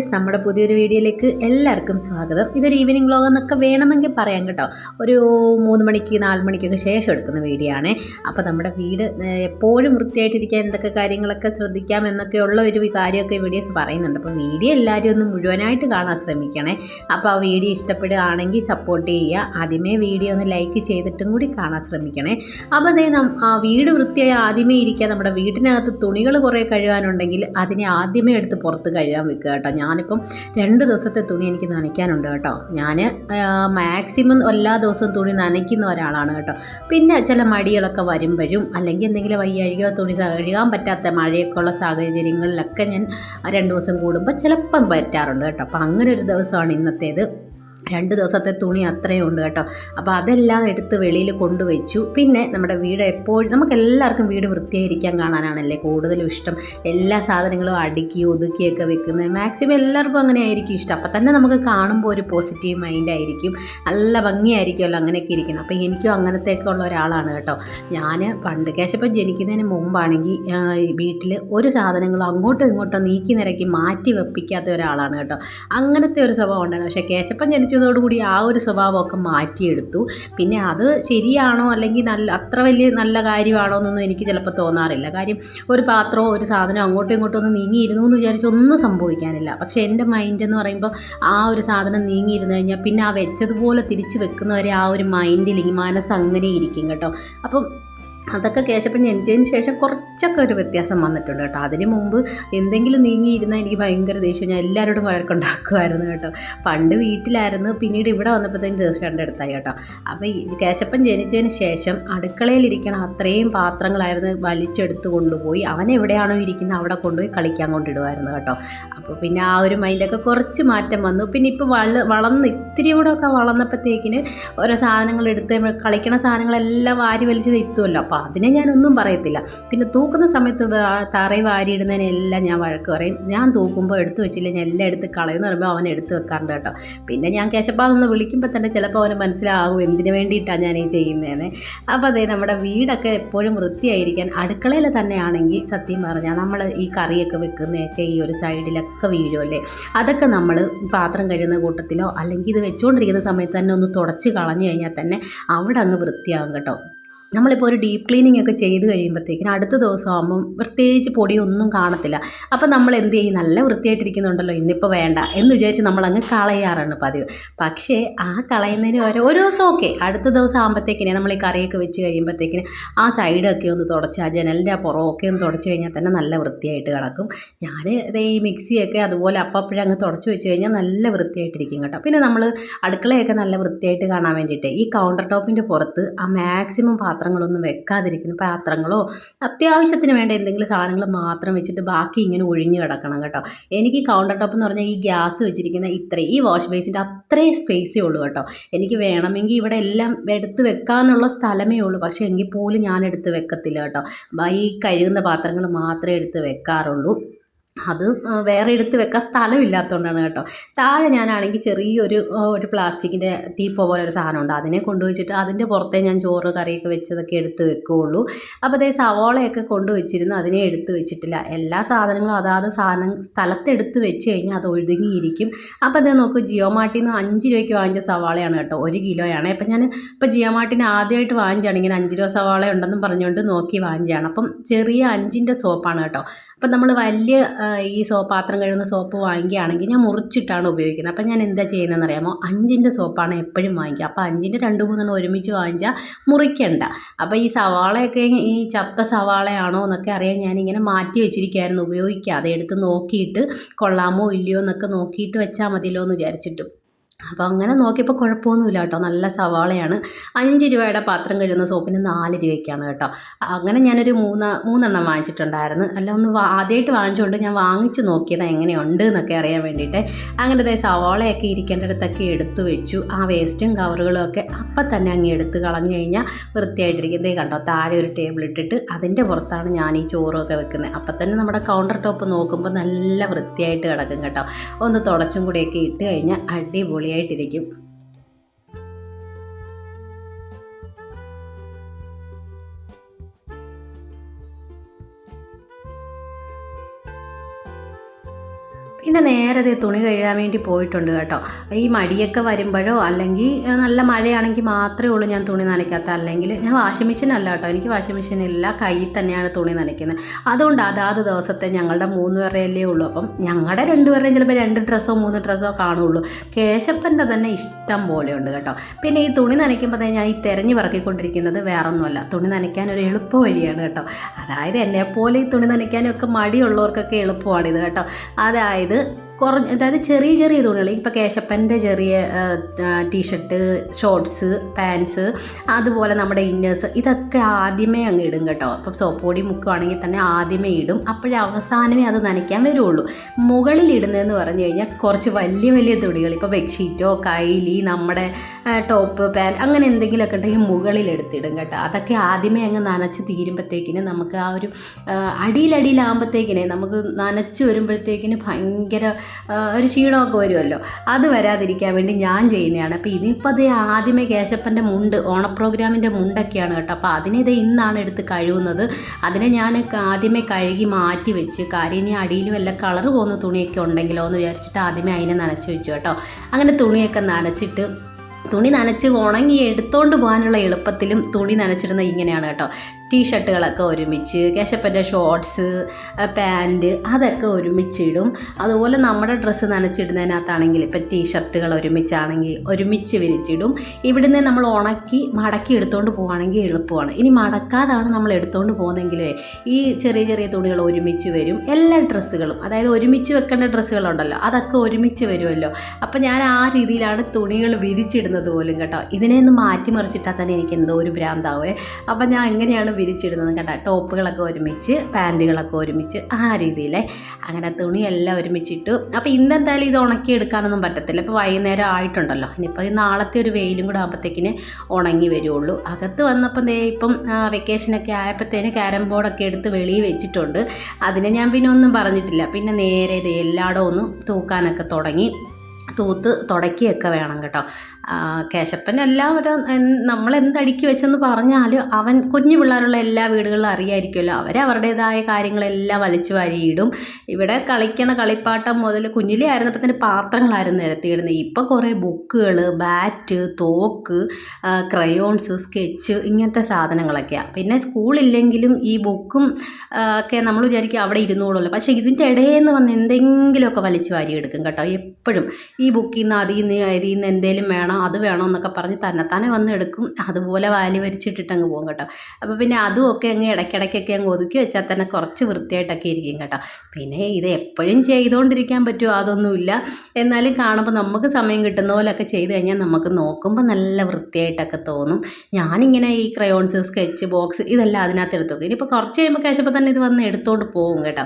Guys നമ്മുടെ പുതിയൊരു വീഡിയോയിലേക്ക് എല്ലാവർക്കും സ്വാഗതം. ഇതൊരു ഈവനിങ് വ്ളോഗ് എന്നൊക്കെ വേണമെങ്കിൽ പറയാം കേട്ടോ. ഒരു മൂന്ന് മണിക്ക് നാല് മണിക്കൊക്കെ ശേഷം എടുക്കുന്ന വീഡിയോ ആണ്. അപ്പോൾ നമ്മുടെ വീട് എപ്പോഴും വൃത്തിയായിട്ടിരിക്കാൻ എന്തൊക്കെ കാര്യങ്ങളൊക്കെ ശ്രദ്ധിക്കാം എന്നൊക്കെയുള്ള ഒരു കാര്യമൊക്കെ വീഡിയോസ് പറയുന്നുണ്ട്. അപ്പോൾ വീഡിയോ എല്ലാവരും ഒന്ന് മുഴുവനായിട്ട് കാണാൻ ശ്രമിക്കണേ. അപ്പോൾ ആ വീഡിയോ ഇഷ്ടപ്പെടുകയാണെങ്കിൽ സപ്പോർട്ട് ചെയ്യുക. ആദ്യമേ വീഡിയോ ഒന്ന് ലൈക്ക് ചെയ്തിട്ടും കൂടി കാണാൻ ശ്രമിക്കണേ. അപ്പോൾ അതേ ആ വീട് വൃത്തിയായി ആദ്യമേ ഇരിക്കുക നമ്മുടെ വീടിനകത്ത് തുണികൾ കുറേ കഴുകാനുണ്ടെങ്കിൽ അതിനെ ആദ്യമേ എടുത്ത് പുറത്ത് കഴുകാൻ വെക്കുക കേട്ടോ. ഞാനിപ്പം രണ്ട് ദിവസത്തെ തുണി എനിക്ക് നനയ്ക്കാനുണ്ട് കേട്ടോ. ഞാൻ മാക്സിമം എല്ലാ ദിവസവും തുണി നനയ്ക്കുന്ന ഒരാളാണ് കേട്ടോ. പിന്നെ ചില മടികളൊക്കെ വരുമ്പോഴും അല്ലെങ്കിൽ എന്തെങ്കിലും വയ്യാഴികയോ തുണി കഴുകാൻ പറ്റാത്ത മഴയൊക്കെ ഉള്ള സാഹചര്യങ്ങളിലൊക്കെ ഞാൻ രണ്ട് ദിവസം കൂടുമ്പോൾ ചിലപ്പം പറ്റാറുണ്ട് കേട്ടോ. അപ്പം അങ്ങനെ ഒരു ദിവസമാണ് ഇന്നത്തേത്. രണ്ട് ദിവസത്തെ തുണി അത്രയും ഉണ്ട് കേട്ടോ. അപ്പോൾ അതെല്ലാം എടുത്ത് വെളിയിൽ കൊണ്ടുവച്ചു. പിന്നെ നമ്മുടെ വീട് എപ്പോഴും നമുക്ക് എല്ലാവർക്കും വീട് വൃത്തിയായിരിക്കാൻ കാണാനാണല്ലേ കൂടുതലും ഇഷ്ടം. എല്ലാ സാധനങ്ങളും അടുക്കി ഒതുക്കിയൊക്കെ വെക്കുന്നത് മാക്സിമം എല്ലാവർക്കും അങ്ങനെ ആയിരിക്കും ഇഷ്ടം. അപ്പോൾ തന്നെ നമുക്ക് കാണുമ്പോൾ ഒരു പോസിറ്റീവ് മൈൻഡ് ആയിരിക്കും. നല്ല ഭംഗിയായിരിക്കുമല്ലോ അങ്ങനെയൊക്കെ ഇരിക്കുന്നത്. അപ്പോൾ എനിക്കും അങ്ങനത്തെയൊക്കെ ഉള്ള ഒരാളാണ് കേട്ടോ. ഞാൻ പണ്ട് കേശപ്പം ജനിക്കുന്നതിന് മുമ്പാണെങ്കിൽ വീട്ടിൽ ഒരു സാധനങ്ങളും അങ്ങോട്ടും ഇങ്ങോട്ടും നീക്കി നിരക്കി മാറ്റി വെപ്പിക്കാത്ത ഒരാളാണ് കേട്ടോ. അങ്ങനത്തെ ഒരു സ്വഭാവം ഉണ്ടായിരുന്നു. പക്ഷേ കേശപ്പൻ ജനിച്ചതോടുകൂടി ആ ഒരു സ്വഭാവമൊക്കെ മാറ്റിയെടുത്തു. പിന്നെ അത് ശരിയാണോ അല്ലെങ്കിൽ നല്ല അത്ര വലിയ നല്ല കാര്യമാണോ എന്നൊന്നും എനിക്ക് ചിലപ്പോൾ തോന്നാറില്ല. കാര്യം ഒരു പാത്രമോ ഒരു സാധനം അങ്ങോട്ടും ഇങ്ങോട്ടും ഒന്ന് നീങ്ങിയിരുന്നു എന്ന് വിചാരിച്ച് ഒന്നും സംഭവിക്കാനില്ല. പക്ഷേ എന്റെ മൈൻഡ് എന്ന് പറയുമ്പോൾ ആ ഒരു സാധനം നീങ്ങിയിരുന്നു കഴിഞ്ഞാൽ പിന്നെ ആ വെച്ചതുപോലെ തിരിച്ച് വെക്കുന്നവരെ ആ ഒരു മൈൻഡിൽ ഈ മനസ്സ് അങ്ങനെ ഇരിക്കും കേട്ടോ. അപ്പം അതൊക്കെ കേശപ്പൻ ജനിച്ചതിന് ശേഷം കുറച്ചൊക്കെ ഒരു വ്യത്യാസം വന്നിട്ടുണ്ട് കേട്ടോ. അതിന് മുമ്പ് എന്തെങ്കിലും നീങ്ങിയിരുന്നാൽ എനിക്ക് ഭയങ്കര ദേഷ്യം. ഞാൻ എല്ലാവരോടും വഴക്കുണ്ടാക്കുമായിരുന്നു കേട്ടോ. പണ്ട് വീട്ടിലായിരുന്നു പിന്നീട് ഇവിടെ വന്നപ്പോഴത്തേക്കും ദേഷ്യം എടുത്തായി കേട്ടോ. അപ്പോൾ ഈ കേശപ്പൻ ജനിച്ചതിന് ശേഷം അടുക്കളയിലിരിക്കണ അത്രയും പാത്രങ്ങളായിരുന്നു വലിച്ചെടുത്ത് കൊണ്ടുപോയി. അവൻ എവിടെയാണോ ഇരിക്കുന്നത് അവിടെ കൊണ്ടുപോയി കളിക്കാൻ കൊണ്ടിടുമായിരുന്നു കേട്ടോ. അപ്പോൾ പിന്നെ ആ ഒരു മൈൻഡൊക്കെ കുറച്ച് മാറ്റം വന്നു. പിന്നെ ഇപ്പോൾ വള വളർന്ന് ഇത്തിരി കൂടെ ഒക്കെ വളർന്നപ്പോഴത്തേക്കിന് ഓരോ സാധനങ്ങൾ എടുത്ത് കളിക്കണ സാധനങ്ങളെല്ലാം വാരി വലിച്ച് എത്തുമല്ലോ അപ്പോൾ അതിനെ ഞാനൊന്നും പറയത്തില്ല. പിന്നെ തൂക്കുന്ന സമയത്ത് തറയിൽ വാരി ഇടുന്നതിനെല്ലാം ഞാൻ വഴക്ക് പറയും. ഞാൻ തൂക്കുമ്പോൾ എടുത്തു വെച്ചില്ല ഞാൻ എല്ലാം എടുത്ത് കളയുമെന്ന് പറയുമ്പോൾ അവൻ എടുത്ത് വെക്കാറുണ്ട് കേട്ടോ. പിന്നെ ഞാൻ കേശപ്പാന്ന് വിളിക്കുമ്പോൾ തന്നെ ചിലപ്പോൾ അവന് മനസ്സിലാകും എന്തിനു വേണ്ടിയിട്ടാണ് ഞാൻ ഈ ചെയ്യുന്നതെന്ന് അപ്പോൾ അതെ നമ്മുടെ വീടൊക്കെ എപ്പോഴും വൃത്തിയായിരിക്കാൻ അടുക്കളയിൽ തന്നെയാണെങ്കിൽ സത്യം പറഞ്ഞാൽ നമ്മൾ ഈ കറിയൊക്കെ വെക്കുന്നതൊക്കെ ഈ ഒരു സൈഡിലൊക്കെ വീഴുമല്ലേ അതൊക്കെ നമ്മൾ പാത്രം കഴിയുന്ന കൂട്ടത്തിലോ അല്ലെങ്കിൽ ഇത് വെച്ചുകൊണ്ടിരിക്കുന്ന സമയത്ത് തന്നെ ഒന്ന് തുടച്ച് കളഞ്ഞു കഴിഞ്ഞാൽ തന്നെ അവിടെ അങ്ങ് വൃത്തിയാകും കേട്ടോ. നമ്മളിപ്പോൾ ഒരു ഡീപ്പ് ക്ലീനിങ് ഒക്കെ ചെയ്ത് കഴിയുമ്പോഴത്തേക്കിനും അടുത്ത ദിവസം ആകുമ്പം പ്രത്യേകിച്ച് പൊടിയൊന്നും കാണത്തില്ല. അപ്പോൾ നമ്മൾ എന്ത് ചെയ്യും? നല്ല വൃത്തിയായിട്ടിരിക്കുന്നുണ്ടല്ലോ ഇന്നിപ്പോൾ വേണ്ട എന്ന് വിചാരിച്ച് നമ്മളങ്ങ് കളയാറാണ് പതിവ്. പക്ഷേ ആ കളയുന്നതിന് ഓരോ ഒരു ദിവസം ഓക്കെ. അടുത്ത ദിവസം ആകുമ്പോഴത്തേക്കിനെ നമ്മൾ ഈ കറിയൊക്കെ വെച്ച് കഴിയുമ്പോഴത്തേക്കിന് ആ സൈഡൊക്കെ ഒന്ന് തുടച്ച് ആ ജനലിന്റെ ആ പുറമൊക്കെ ഒന്ന് തുടച്ച് കഴിഞ്ഞാൽ തന്നെ നല്ല വൃത്തിയായിട്ട് കിടക്കും. ഞാൻ ഈ മിക്സിയൊക്കെ അതുപോലെ അപ്പപ്പോഴും അങ്ങ് തുടച്ച് വെച്ച് കഴിഞ്ഞാൽ നല്ല വൃത്തിയായിട്ടിരിക്കും കേട്ടോ. പിന്നെ നമ്മൾ അടുക്കളയൊക്കെ നല്ല വൃത്തിയായിട്ട് കാണാൻ വേണ്ടിയിട്ട് ഈ കൗണ്ടർ ടോപ്പിന്റെ പുറത്ത് ആ മാക്സിമം പാത്രങ്ങളൊന്നും വെക്കാതിരിക്കുന്ന പാത്രങ്ങളോ അത്യാവശ്യത്തിന് വേണ്ട എന്തെങ്കിലും സാധനങ്ങൾ മാത്രം വെച്ചിട്ട് ബാക്കി ഇങ്ങനെ ഒഴിഞ്ഞു കിടക്കണം കേട്ടോ. എനിക്ക് കൗണ്ടർ ടോപ്പ് എന്ന് പറഞ്ഞാൽ ഈ ഗ്യാസ് വെച്ചിരിക്കുന്ന ഇത്രയും ഈ വാഷ് ബേസിന്റെ അത്രയും സ്പേസേ ഉള്ളൂ കേട്ടോ. എനിക്ക് വേണമെങ്കിൽ ഇവിടെ എല്ലാം എടുത്ത് വെക്കാനുള്ള സ്ഥലമേ ഉള്ളൂ. പക്ഷേ എങ്കിൽ പോലും ഞാൻ എടുത്ത് വെക്കത്തില്ല കേട്ടോ. ഈ കഴുകുന്ന പാത്രങ്ങൾ മാത്രമേ എടുത്ത് വെക്കാറുള്ളൂ. അത് വേറെ എടുത്ത് വെക്കാൻ സ്ഥലമില്ലാത്തതുകൊണ്ടാണ് കേട്ടോ. താഴെ ഞാനാണെങ്കിൽ ചെറിയൊരു ഒരു പ്ലാസ്റ്റിക്കിന്റെ തീപ്പോ പോലെ ഒരു സാധനമുണ്ട്. അതിനെ കൊണ്ടുവച്ചിട്ട് അതിന്റെ പുറത്തേ ഞാൻ ചോറ് കറിയൊക്കെ വെച്ചതൊക്കെ എടുത്ത് വെക്കുകയുള്ളൂ അപ്പോൾ അതേ സവോളയൊക്കെ കൊണ്ടുവച്ചിരുന്നു. അതിനെ എടുത്ത് വെച്ചിട്ടില്ല. എല്ലാ സാധനങ്ങളും അതാത് സാധനം സ്ഥലത്തെടുത്ത് വെച്ച് കഴിഞ്ഞാൽ അത് ഒഴുകിയിരിക്കും. അപ്പോൾ അതേ നോക്കൂ ജിയോ മാർട്ടിൽ നിന്ന് അഞ്ച് രൂപയ്ക്ക് വാങ്ങിച്ച സവാളയാണ് കേട്ടോ. ഒരു കിലോയാണ്. അപ്പം ഞാൻ ഇപ്പോൾ ജിയോ മാർട്ടിന് ആദ്യമായിട്ട് വാങ്ങിച്ചാണ്. ഇങ്ങനെ അഞ്ച് രൂപ സവാള ഉണ്ടെന്നും പറഞ്ഞുകൊണ്ട് നോക്കി വാങ്ങിച്ചാണ്. അപ്പം ചെറിയ അഞ്ചിന്റെ സോപ്പാണ് കേട്ടോ. അപ്പം നമ്മൾ വലിയ ഈ സോപ്പ് പാത്രം കഴുകുന്ന സോപ്പ് വാങ്ങിക്കുകയാണെങ്കിൽ ഞാൻ മുറിച്ചിട്ടാണ് ഉപയോഗിക്കുന്നത്. അപ്പം ഞാൻ എന്താ ചെയ്യുന്നതെന്ന് അറിയാമോ അഞ്ചിന്റെ സോപ്പാണ് എപ്പോഴും വാങ്ങിക്കുക. അപ്പോൾ അഞ്ചിന്റെ രണ്ട് മൂന്നെണ്ണം ഒരുമിച്ച് വാങ്ങിച്ചാൽ മുറിക്കണ്ട. അപ്പോൾ ഈ സവാളയൊക്കെ ഈ ചത്ത സവാളയാണോ എന്നൊക്കെ അറിയാൻ ഞാനിങ്ങനെ മാറ്റി വെച്ചിരിക്കുകയായിരുന്നു. ഉപയോഗിക്കാതെ എടുത്ത് നോക്കിയിട്ട് കൊള്ളാമോ ഇല്ലയോ എന്നൊക്കെ നോക്കിയിട്ട് വെച്ചാൽ മതിയല്ലോ എന്ന് വിചാരിച്ചിട്ട്. അപ്പോൾ അങ്ങനെ നോക്കിയപ്പോൾ കുഴപ്പമൊന്നുമില്ല കേട്ടോ. നല്ല സവാളയാണ്. അഞ്ച് രൂപയുടെ പാത്രം കഴിയുന്ന സോപ്പിന് നാല് രൂപയ്ക്കാണ് കേട്ടോ. അങ്ങനെ ഞാനൊരു മൂന്ന് മൂന്നെണ്ണം വാങ്ങിച്ചിട്ടുണ്ടായിരുന്നു. അല്ല ഒന്ന് ആദ്യമായിട്ട് വാങ്ങിച്ചുകൊണ്ട് ഞാൻ വാങ്ങിച്ച് നോക്കിയത് എങ്ങനെയുണ്ട് എന്നൊക്കെ അറിയാൻ വേണ്ടിയിട്ട്. അങ്ങനെ ദേ സവാളയൊക്കെ ഇരിക്കേണ്ടിടത്തൊക്കെ എടുത്തു വെച്ചു. ആ വേസ്റ്റും കവറുകളും ഒക്കെ അപ്പം തന്നെ അങ്ങ് എടുത്ത് കളഞ്ഞു കഴിഞ്ഞാൽ വൃത്തിയായിട്ടിരിക്കും. ദേ കണ്ടോ താഴെ ഒരു ടേബിൾ ഇട്ടിട്ട് അതിന്റെ പുറത്താണ് ഞാൻ ഈ ചോറൊക്കെ വെക്കുന്നത്. അപ്പം തന്നെ നമ്മുടെ കൗണ്ടർ ടോപ്പ് നോക്കുമ്പോൾ നല്ല വൃത്തിയായിട്ട് കിടക്കും കേട്ടോ. ഒന്ന് തുടച്ചും കൂടിയൊക്കെ ഇട്ട് കഴിഞ്ഞാൽ അടിപൊളിയായിട്ടിരിക്കും പിന്നെ നേരെ തുണി കഴുകാൻ വേണ്ടി പോയിട്ടുണ്ട് കേട്ടോ. ഈ മടിയൊക്കെ വരുമ്പോഴോ അല്ലെങ്കിൽ നല്ല മഴയാണെങ്കിൽ മാത്രമേ ഉള്ളൂ ഞാൻ തുണി നനയ്ക്കാത്ത. അല്ലെങ്കിൽ ഞാൻ വാഷിംഗ് മെഷീൻ അല്ല കേട്ടോ. എനിക്ക് വാഷിംഗ് മെഷീൻ ഇല്ല. കയ്യിൽ തന്നെയാണ് തുണി നനയ്ക്കുന്നത്. അതുകൊണ്ട് അതാത് ദിവസത്തെ ഞങ്ങളുടെ മൂന്ന് പേരുടെയല്ലേ ഉള്ളൂ. അപ്പം ഞങ്ങളുടെ രണ്ടുപേരുടെയും ചിലപ്പോൾ രണ്ട് ഡ്രസ്സോ മൂന്ന് ഡ്രസ്സോ കാണുള്ളൂ. കേശപ്പന്റെ തന്നെ ഇഷ്ടം പോലെ ഉണ്ട് കേട്ടോ. പിന്നെ ഈ തുണി നനയ്ക്കുമ്പോൾ ഞാൻ ഈ തിരഞ്ഞു പറക്കിക്കൊണ്ടിരിക്കുന്നത് വേറൊന്നുമല്ല. തുണി നനയ്ക്കാൻ ഒരു എളുപ്പ വഴിയാണ് കേട്ടോ. അതായത് എന്നെപ്പോലെ ഈ തുണി നനയ്ക്കാനൊക്കെ മടിയുള്ളവർക്കൊക്കെ എളുപ്പമാണിത് കേട്ടോ. അതായത് ね。കുറഞ്ഞ അതായത് ചെറിയ ചെറിയ തുണികൾ ഇപ്പോൾ കേശപ്പന്റെ ചെറിയ ടീഷർട്ട് ഷോർട്സ് പാൻസ് അതുപോലെ നമ്മുടെ ഇന്നേഴ്സ് ഇതൊക്കെ ആദ്യമേ അങ്ങ് ഇടും കേട്ടോ. അപ്പം സോപ്പ് പൊടി മുക്കുവാണെങ്കിൽ തന്നെ ആദ്യമേ ഇടും. അപ്പോഴേ അവസാനമേ അത് നനയ്ക്കാൻ വരുള്ളൂ. മുകളിൽ ഇടുന്നതെന്ന് പറഞ്ഞു കഴിഞ്ഞാൽ കുറച്ച് വലിയ വലിയ തുണികൾ ഇപ്പോൾ ബെഡ്ഷീറ്റോ കൈലി നമ്മുടെ ടോപ്പ് പാൻ അങ്ങനെ എന്തെങ്കിലുമൊക്കെ ഉണ്ടെങ്കിൽ മുകളിൽ എടുത്തിടും കേട്ടോ. അതൊക്കെ ആദ്യമേ അങ്ങ് നനച്ച് തീരുമ്പോഴത്തേക്കിന് നമുക്ക് ആ ഒരു അടിയിലടിയിലാകുമ്പോഴത്തേക്കിനെ നമുക്ക് നനച്ച് വരുമ്പോഴത്തേക്കിന് ഭയങ്കര ഒരു ക്ഷീണമൊക്കെ വരുമല്ലോ. അത് വരാതിരിക്കാൻ വേണ്ടി ഞാൻ ചെയ്യുന്നതാണ്. അപ്പോൾ ഇതിപ്പോൾ അതേ ആദ്യമേ കേശപ്പന്റെ മുണ്ട് ഓണ പ്രോഗ്രാമിന്റെ മുണ്ടൊക്കെയാണ് കേട്ടോ. അപ്പോൾ അതിനിത് ഇന്നാണ് എടുത്ത് കഴുകുന്നത്. അതിനെ ഞാൻ ആദ്യമേ കഴുകി മാറ്റി വെച്ച്. കാര്യം ഇനി അടിയിൽ വല്ല കളർ പോകുന്ന തുണിയൊക്കെ ഉണ്ടെങ്കിലോ എന്ന് വിചാരിച്ചിട്ട് ആദ്യമേ അതിനെ നനച്ച് വെച്ചു കേട്ടോ. അങ്ങനെ തുണിയൊക്കെ നനച്ചിട്ട് തുണി നനച്ച് ഉണങ്ങി എടുത്തോണ്ട് പോകാനുള്ള എളുപ്പത്തിലും തുണി നനച്ചിടുന്നത് ഇങ്ങനെയാണ് കേട്ടോ. ടീഷർട്ടുകളൊക്കെ ഒരുമിച്ച് കേശപ്പന്റെ ഷോർട്സ് പാന്റ് അതൊക്കെ ഒരുമിച്ചിടും അതുപോലെ നമ്മുടെ ഡ്രസ്സ് നനച്ചിടുന്നതിനകത്താണെങ്കിൽ ഇപ്പം ടീഷർട്ടുകൾ ഒരുമിച്ചാണെങ്കിൽ ഒരുമിച്ച് വിരിച്ചിടും. ഇവിടുന്ന് നമ്മൾ ഉണക്കി മടക്കി എടുത്തുകൊണ്ട് പോവുകയാണെങ്കിൽ എളുപ്പമാണ്. ഇനി മടക്കാതാണ് നമ്മൾ എടുത്തുകൊണ്ട് പോകുന്നതെങ്കിലേ ഈ ചെറിയ ചെറിയ തുണികൾ ഒരുമിച്ച് വരും. എല്ലാ ഡ്രസ്സുകളും അതായത് ഒരുമിച്ച് വെക്കേണ്ട ഡ്രസ്സുകളുണ്ടല്ലോ അതൊക്കെ ഒരുമിച്ച് വരുമല്ലോ. അപ്പം ഞാൻ ആ രീതിയിലാണ് തുണികൾ വിരിച്ചിടുന്നത് പോലും കേട്ടോ. ഇതിനെ ഒന്ന് മാറ്റിമറിച്ചിട്ടാൽ തന്നെ എനിക്ക് എന്തോ ഒരു ഭ്രാന്താവേ. അപ്പം ഞാൻ എങ്ങനെയാണ് വിരിച്ചിടുന്നത് കണ്ട ടോപ്പുകളൊക്കെ ഒരുമിച്ച് പാന്റുകളൊക്കെ ഒരുമിച്ച് ആ രീതിയിലെ അങ്ങനെ തുണിയെല്ലാം ഒരുമിച്ചിട്ടു. അപ്പോൾ ഇന്നെന്തായാലും ഇത് ഉണക്കി എടുക്കാനൊന്നും പറ്റത്തില്ല. ഇപ്പോൾ വൈകുന്നേരം ആയിട്ടുണ്ടല്ലോ. ഇനിയിപ്പോൾ ഈ നാളത്തെ ഒരു വെയിലും കൂടെ ആകുമ്പോഴത്തേക്കിന് ഉണങ്ങി വരുള്ളൂ. അകത്ത് വന്നപ്പോൾ ദേ ഇപ്പം വെക്കേഷനൊക്കെ ആയപ്പോഴത്തേന് ക്യാരം ബോർഡൊക്കെ എടുത്ത് വെളിയിൽ വെച്ചിട്ടുണ്ട്. അതിനെ ഞാൻ പിന്നെ ഒന്നും പറഞ്ഞിട്ടില്ല. പിന്നെ നേരെ ഇത് എല്ലായിടവും ഒന്ന് തൂക്കാനൊക്കെ തുടങ്ങി. തൂത്ത് തുടക്കിയൊക്കെ വേണം കേട്ടോ. കേശപ്പൻ എല്ലാവരും നമ്മൾ എന്തടുക്കി വെച്ചെന്ന് പറഞ്ഞാൽ അവൻ കുഞ്ഞു പിള്ളേരുള്ള എല്ലാ വീടുകളിലും അറിയായിരിക്കുമല്ലോ. അവർ അവരുടേതായ കാര്യങ്ങളെല്ലാം വലിച്ചു വാരിയിടും. ഇവിടെ കളിക്കണ കളിപ്പാട്ടം മുതൽ കുഞ്ഞിലേ ആയിരുന്നപ്പോൾ തന്നെ പാത്രങ്ങളായിരുന്നു നിരത്തിയിടുന്നത്. ഇപ്പോൾ കുറേ ബുക്കുകൾ ബാറ്റ് തോക്ക് ക്രയോൺസ് സ്കെച്ച് ഇങ്ങനത്തെ സാധനങ്ങളൊക്കെയാണ് പിന്നെ സ്കൂളില്ലെങ്കിലും ഈ ബുക്കും ഒക്കെ നമ്മൾ വിചാരിക്കും അവിടെ ഇരുന്നോളൂല്ലോ പക്ഷേ ഇതിന്റെ ഇടയിൽ നിന്ന് വന്ന് എന്തെങ്കിലുമൊക്കെ വലിച്ചു വാരി എടുക്കും കേട്ടോ എപ്പോഴും. ഈ ബുക്കിൽ നിന്ന് അതിൽ നിന്ന് ഇതിൽ നിന്ന് എന്തെങ്കിലും വേണം അത് വേണം എന്നൊക്കെ പറഞ്ഞ് തന്നെത്താനെ വന്ന് എടുക്കും. അതുപോലെ വാലി വരിച്ചിട്ടിട്ട് അങ്ങ് പോകും കേട്ടോ. അപ്പോൾ പിന്നെ അതും ഒക്കെ അങ്ങ് ഇടയ്ക്കിടയ്ക്കൊക്കെ അങ്ങ് ഒതുക്കി വെച്ചാൽ തന്നെ കുറച്ച് വൃത്തിയായിട്ടൊക്കെ ഇരിക്കും കേട്ടോ. പിന്നെ ഇത് എപ്പോഴും ചെയ്തുകൊണ്ടിരിക്കാൻ പറ്റുമോ അതൊന്നുമില്ല എന്നാലും കാണുമ്പോൾ നമുക്ക് സമയം കിട്ടുന്ന പോലെയൊക്കെ ചെയ്ത് കഴിഞ്ഞാൽ നമുക്ക് നോക്കുമ്പോൾ നല്ല വൃത്തിയായിട്ടൊക്കെ തോന്നും. ഞാനിങ്ങനെ ഈ ക്രയോൺസ് സ്കെച്ച് ബോക്സ് ഇതെല്ലാം അതിനകത്ത് എടുത്തു നോക്കും ഇനിയിപ്പോൾ കുറച്ച് കഴിയുമ്പോൾ കഴിച്ചപ്പോൾ തന്നെ ഇത് വന്ന് എടുത്തുകൊണ്ട് പോകും കേട്ടോ.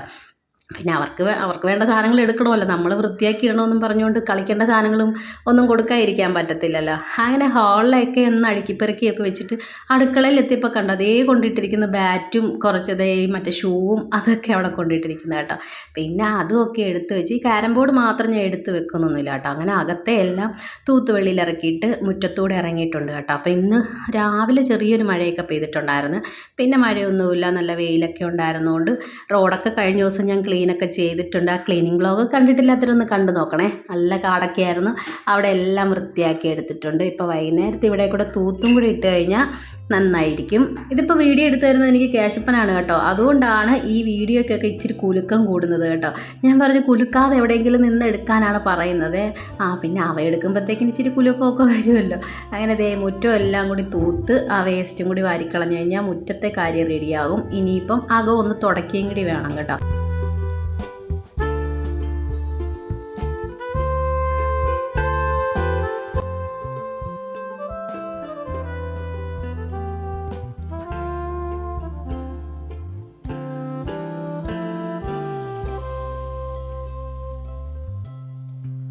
പിന്നെ അവർക്ക് അവർക്ക് വേണ്ട സാധനങ്ങൾ എടുക്കണമല്ലോ. നമ്മൾ വൃത്തിയാക്കി ഇടണമെന്നും പറഞ്ഞുകൊണ്ട് കളിക്കേണ്ട സാധനങ്ങളും ഒന്നും കൊടുക്കാതിരിക്കാൻ പറ്റത്തില്ലല്ലോ. അങ്ങനെ ഹാളിലൊക്കെ ഒന്ന് അടുക്കിപ്പെറുക്കിയൊക്കെ വെച്ചിട്ട് അടുക്കളയിൽ എത്തിയപ്പോൾ കണ്ടോ? അതേ കൊണ്ടിട്ടിരിക്കുന്ന ബാറ്റും കുറച്ചതേ മറ്റേ ഷൂവും അതൊക്കെ അവിടെ കൊണ്ടിട്ടിരിക്കുന്നത് കേട്ടോ. പിന്നെ അതുമൊക്കെ എടുത്ത് വെച്ച് ഈ ക്യാരം ബോർഡ് മാത്രം ഞാൻ എടുത്ത് വെക്കുന്നൊന്നുമില്ല കേട്ടോ. അങ്ങനെ അകത്തെ എല്ലാം തൂത്തുവെള്ളിയിൽ ഇറക്കിയിട്ട് മുറ്റത്തൂടെ ഇറങ്ങിയിട്ടുണ്ട് കേട്ടോ. അപ്പോൾ ഇന്ന് രാവിലെ ചെറിയൊരു മഴയൊക്കെ പെയ്തിട്ടുണ്ടായിരുന്നു. പിന്നെ മഴയൊന്നുമില്ല. നല്ല വെയിലൊക്കെ ഉണ്ടായിരുന്നുകൊണ്ട് റോഡൊക്കെ കഴിഞ്ഞ ദിവസം ഞാൻ ക്ലീനൊക്കെ ചെയ്തിട്ടുണ്ട്. ആ ക്ലീനിങ് ബ്ലോഗ് കണ്ടിട്ടില്ലാത്തവരൊന്ന് കണ്ടു നോക്കണേ. നല്ല കാടൊക്കെ ആയിരുന്നു അവിടെ എല്ലാം വൃത്തിയാക്കി എടുത്തിട്ടുണ്ട്. ഇപ്പോൾ വൈകുന്നേരത്ത് ഇവിടെ കൂടെ തൂത്തും കൂടി ഇട്ട് കഴിഞ്ഞാൽ നന്നായിരിക്കും. ഇതിപ്പോൾ വീഡിയോ എടുത്തു തരുന്നത് എനിക്ക് കേശപ്പനാണ് കേട്ടോ. അതുകൊണ്ടാണ് ഈ വീഡിയോയ്ക്കൊക്കെ ഇച്ചിരി കുലുക്കം കൂടുന്നത് കേട്ടോ. ഞാൻ പറഞ്ഞു കുലുക്കാതെ എവിടെയെങ്കിലും നിന്ന് എടുക്കാനാണ് പറയുന്നത്. ആ പിന്നെ അവ എടുക്കുമ്പോഴത്തേക്കിന് ഇച്ചിരി കുലുക്കമൊക്കെ വരുമല്ലോ. അങ്ങനെ ദേ മുറ്റം എല്ലാം കൂടി തൂത്ത് ആ വേസ്റ്റും കൂടി വാരിക്കളഞ്ഞു കഴിഞ്ഞാൽ മുറ്റത്തെ കാര്യം റെഡിയാകും. ഇനിയിപ്പം അകം ഒന്ന് തുടക്കുകയും കൂടി വേണം കേട്ടോ.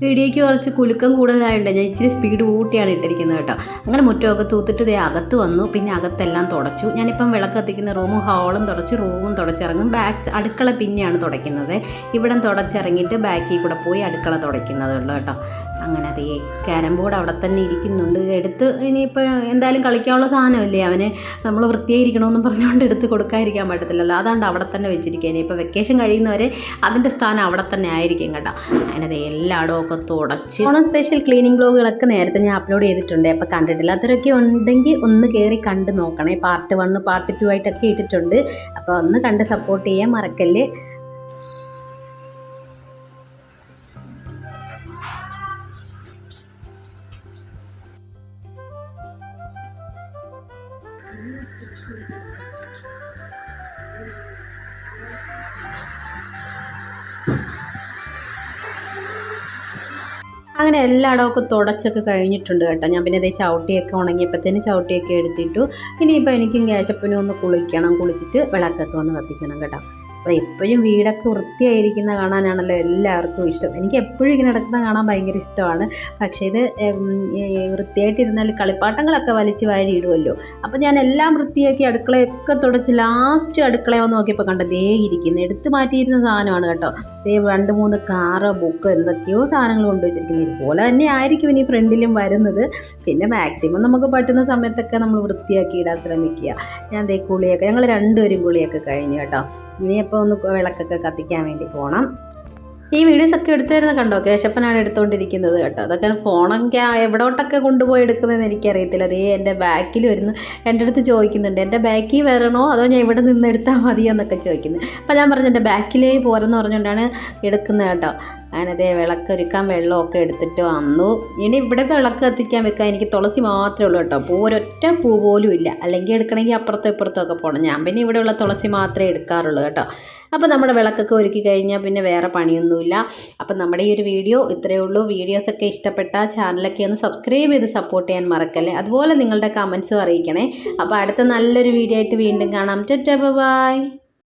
വീഡിയോയ്ക്ക് കുറച്ച് കുലുക്കം കൂടുതലായതുകൊണ്ട് ഞാൻ ഇച്ചിരി സ്പീഡ് കൂട്ടിയാണ് ഇട്ടിരിക്കുന്നത് കേട്ടോ. അങ്ങനെ മുറ്റമൊക്കെ തൂത്തിട്ട് ദേ അകത്ത് വന്നു. പിന്നെ അകത്തെല്ലാം തുടച്ചു. ഞാനിപ്പം വിളക്ക് കത്തിക്കുന്ന റൂമും ഹാളും തുടച്ച്. റൂമും തുടച്ചിറങ്ങും. ബാക്ക് അടുക്കള പിന്നെയാണ് തുടയ്ക്കുന്നത്. ഇവിടം തുടച്ചിറങ്ങിയിട്ട് ബാക്കിൽ കൂടെ പോയി അടുക്കള തുടയ്ക്കുന്നത് ഉള്ളു കേട്ടോ. അങ്ങനെ അതേ ക്യാരം ബോർഡ് അവിടെ തന്നെ ഇരിക്കുന്നുണ്ട്. എടുത്ത് ഇനിയിപ്പോൾ എന്തായാലും കളിക്കാനുള്ള സാധനമല്ലേ? അവന് നമ്മൾ വൃത്തിയായിരിക്കണമെന്ന് പറഞ്ഞുകൊണ്ട് എടുത്ത് കൊടുക്കാതിരിക്കാൻ പറ്റത്തില്ലല്ലോ. അതാണ്ട് അവിടെ തന്നെ വെച്ചിരിക്കുക ഇനിയിപ്പോൾ വെക്കേഷൻ കഴിയുന്നവരെ അതിന്റെ സ്ഥാനം അവിടെ തന്നെ ആയിരിക്കും കേട്ടോ. അങ്ങനെ ദേ എല്ലായിടവും ഒക്കെ തുടച്ച്. ഓണം സ്പെഷ്യൽ ക്ലീനിങ് ബ്ലോഗുകളൊക്കെ നേരത്തെ ഞാൻ അപ്ലോഡ് ചെയ്തിട്ടുണ്ട്. അപ്പോൾ കണ്ടിട്ടില്ലാത്തവരൊക്കെ ഉണ്ടെങ്കിൽ ഒന്ന് കയറി കണ്ട് നോക്കണേ. പാർട്ട് വണ്ണ് പാർട്ട് ടു ആയിട്ടൊക്കെ ഇട്ടിട്ടുണ്ട്. അപ്പോൾ ഒന്ന് കണ്ട് സപ്പോർട്ട് ചെയ്യാൻ മറക്കല്ലേ. അങ്ങനെ എല്ലായിടവും ഒക്കെ തുടച്ചൊക്കെ കഴിഞ്ഞിട്ടുണ്ട് കേട്ടോ. ഞാൻ പിന്നെ ഇതേ ചവിട്ടിയൊക്കെ ഉണങ്ങിയപ്പോഴത്തേന് ചവിട്ടിയൊക്കെ എടുത്തിട്ടു. ഇനിയിപ്പോൾ എനിക്കും കേശപ്പനും ഒന്ന് കുളിക്കണം. കുളിച്ചിട്ട് വിളക്കൊക്കെ ഒന്ന് കത്തിക്കണം കേട്ടോ. അപ്പോൾ എപ്പോഴും വീടൊക്കെ വൃത്തിയായിരിക്കുന്ന കാണാനാണല്ലോ എല്ലാവർക്കും ഇഷ്ടം. എനിക്ക് എപ്പോഴും ഇങ്ങനെ നടക്കുന്ന കാണാൻ ഭയങ്കര ഇഷ്ടമാണ്. പക്ഷേ ഇത് വൃത്തിയായിട്ടിരുന്നാൽ കളിപ്പാട്ടങ്ങളൊക്കെ വലിച്ച് വാരി ഇടുമല്ലോ അപ്പോൾ ഞാൻ എല്ലാം വൃത്തിയാക്കി അടുക്കളയൊക്കെ തുടച്ച് ലാസ്റ്റ് അടുക്കളയൊന്ന് നോക്കിയപ്പോൾ കണ്ടതേ ഇരിക്കുന്നു. എടുത്ത് മാറ്റിയിരുന്ന സാധനമാണ് കേട്ടോ. രണ്ട് മൂന്ന് കാറ് ബുക്ക് എന്തൊക്കെയോ സാധനങ്ങൾ കൊണ്ടുവച്ചിരിക്കുന്നത് ഇതുപോലെ തന്നെ ആയിരിക്കും ഇനി ഫ്രണ്ടിലും വരുന്നത്. പിന്നെ മാക്സിമം നമുക്ക് പറ്റുന്ന സമയത്തൊക്കെ നമ്മൾ വൃത്തിയാക്കി ഇടാൻ ശ്രമിക്കുക. ഞാൻ ദേ കുളിയൊക്കെ ഞങ്ങൾ രണ്ടുപേരും കുളിയൊക്കെ കഴിഞ്ഞു കേട്ടോ. ഇനിയിപ്പോൾ ഒന്ന് വിളക്കൊക്കെ കത്തിക്കാൻ വേണ്ടി പോകണം ഈ വീഡിയോസ് ഒക്കെ എടുത്തിരുന്ന കണ്ടോ? കേശപ്പനാണ് എടുത്തുകൊണ്ടിരിക്കുന്നത് കേട്ടോ. അതൊക്കെ ഫോണൊക്കെ എവിടോട്ടൊക്കെ കൊണ്ടുപോയി എടുക്കുന്നതെന്ന് എനിക്കറിയത്തില്ല. അതേ എന്റെ ബാക്കിൽ വരുന്നു എന്റെ അടുത്ത് ചോദിക്കുന്നുണ്ട് എന്റെ ബാക്കിൽ വരണോ അതോ ഞാൻ ഇവിടെ നിന്ന് എടുത്താൽ മതിയോ? എന്നൊക്കെ ചോദിക്കുന്നത് അപ്പോൾ ഞാൻ പറഞ്ഞു എന്റെ ബാക്കിലേ പോരെന്ന് പറഞ്ഞുകൊണ്ടാണ് എടുക്കുന്നത് കേട്ടോ. ഞാനതേ വിളക്കൊരുക്കാൻ വെള്ളമൊക്കെ എടുത്തിട്ട് വന്നു. ഇനി ഇവിടെ വിളക്ക് കത്തിക്കാൻ വെക്കാൻ എനിക്ക് തുളസി മാത്രമേ ഉള്ളൂ കേട്ടോ. പൂ ഒരൊറ്റ പൂ പോലും ഇല്ല. അല്ലെങ്കിൽ എടുക്കണമെങ്കിൽ അപ്പുറത്തും ഇപ്പുറത്തും ഒക്കെ പോകണം ഞാൻ പിന്നെ ഇവിടെയുള്ള തുളസി മാത്രമേ എടുക്കാറുള്ളൂ കേട്ടോ. അപ്പോൾ നമ്മുടെ വിളക്കൊക്കെ ഒരുക്കി കഴിഞ്ഞാൽ പിന്നെ വേറെ പണിയൊന്നുമില്ല. അപ്പം നമ്മുടെ ഈ ഒരു വീഡിയോ ഇത്രയേ ഉള്ളൂ. വീഡിയോസൊക്കെ ഇഷ്ടപ്പെട്ട ചാനലൊക്കെ ഒന്ന് സബ്സ്ക്രൈബ് ചെയ്ത് സപ്പോർട്ട് ചെയ്യാൻ മറക്കല്ലേ? അതുപോലെ നിങ്ങളുടെ കമൻസും അറിയിക്കണേ. അപ്പോൾ അടുത്ത നല്ലൊരു വീഡിയോ ആയിട്ട് വീണ്ടും കാണാം. ബൈ.